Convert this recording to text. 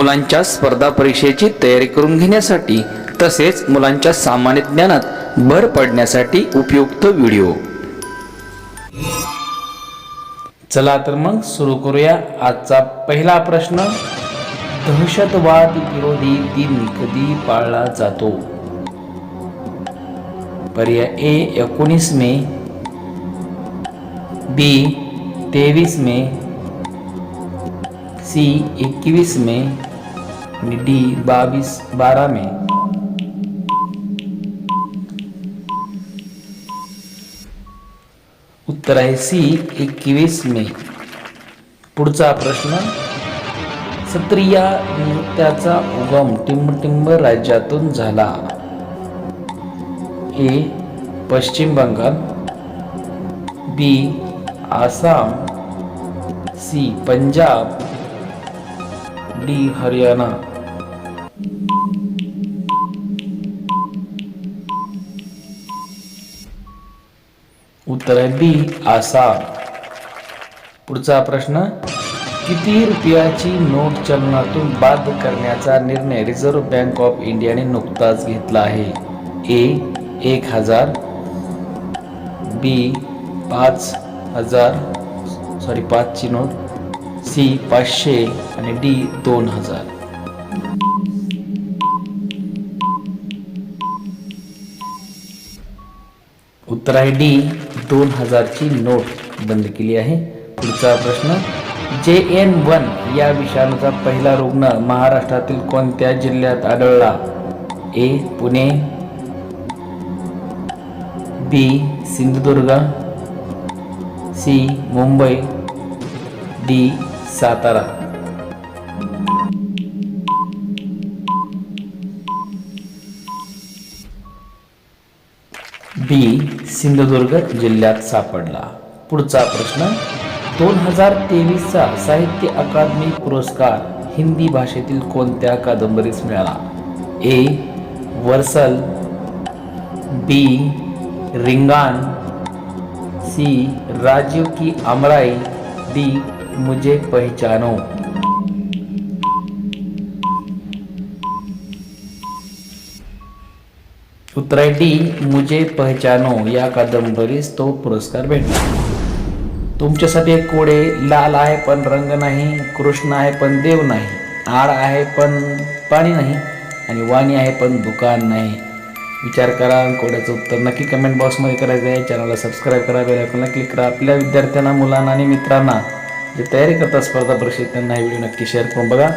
मुलांच्या स्पर्धा परीक्षेची तयारी करून घेण्यासाठी तसेच मुलांच्या सामान्य ज्ञानात भर पडण्यासाठी उपयुक्त व्हिडिओ. चला तर मग सुरू करूया आजचा पहिला प्रश्न. दहशतवाद विरोधी दिन कधी पाळला जातो? पर्याय ए एकोणीस मे. बी तेवीस मे. सी एकवीस मे. डी बावीस बारा मे. उत्तर आहे सी एकवीस मे. पुढचा प्रश्न सत्रिया नृत्याचा उगम टिंबटिंब राज्यातून झाला. A Paschim Bengal. B Assam. C Punjab. D Haryana. उत्तर आहे बी आसाम पुढचा प्रश्न किती रुपयाची नोट चलनातून बाद करण्याचा निर्णय रिझर्व्ह बँक ऑफ इंडियाने नुकताच घेतला आहे? ए एक हजार. बी पाच हजार. सॉरी पाचची नोट. सी पाचशे. आणि डी दोन हजार. उत्तर आहे डी दोन हजारची नोट बंद केली आहे. पुढचा प्रश्न जे एन वन या विषाणूचा पहिला रुग्ण महाराष्ट्रातील कोणत्या जिल्ह्यात आढळला? A Pune B Sindhudurg C Mumbai D Satara. B Sindhudurg जिल्ह्यात सापडला. पुढचा प्रश्न दोन हजार तेवीसचा साहित्य अकादमी पुरस्कार हिंदी भाषेतील कोणत्या कादंबरीस मिळाला? ए वर्सल बी रिंगान सी राजीव की अमराई डी मुझे पहचानो. उत्तर मुझे पहचानो या कादंबरीस तो पुरस्कार भेटला. तुमच्यासाठी एक कोडे लाल आहे पण रंग नाही कृष्ण आहे पण देव नाही आड आहे पण पाणी नाही आणि वाणी आहे पण दुकान नाही. विचार करा कोड्याचं उत्तर नक्की कमेंट बॉक्समध्ये करायचं आहे. चॅनलला सबस्क्राईब करा बेलायकॉनला क्लिक करा. आपल्या विद्यार्थ्यांना मुलांना आणि मित्रांना जे तयारी करतात स्पर्धा परीक्षेत त्यांना हे व्हिडिओ नक्की शेअर करून बघा.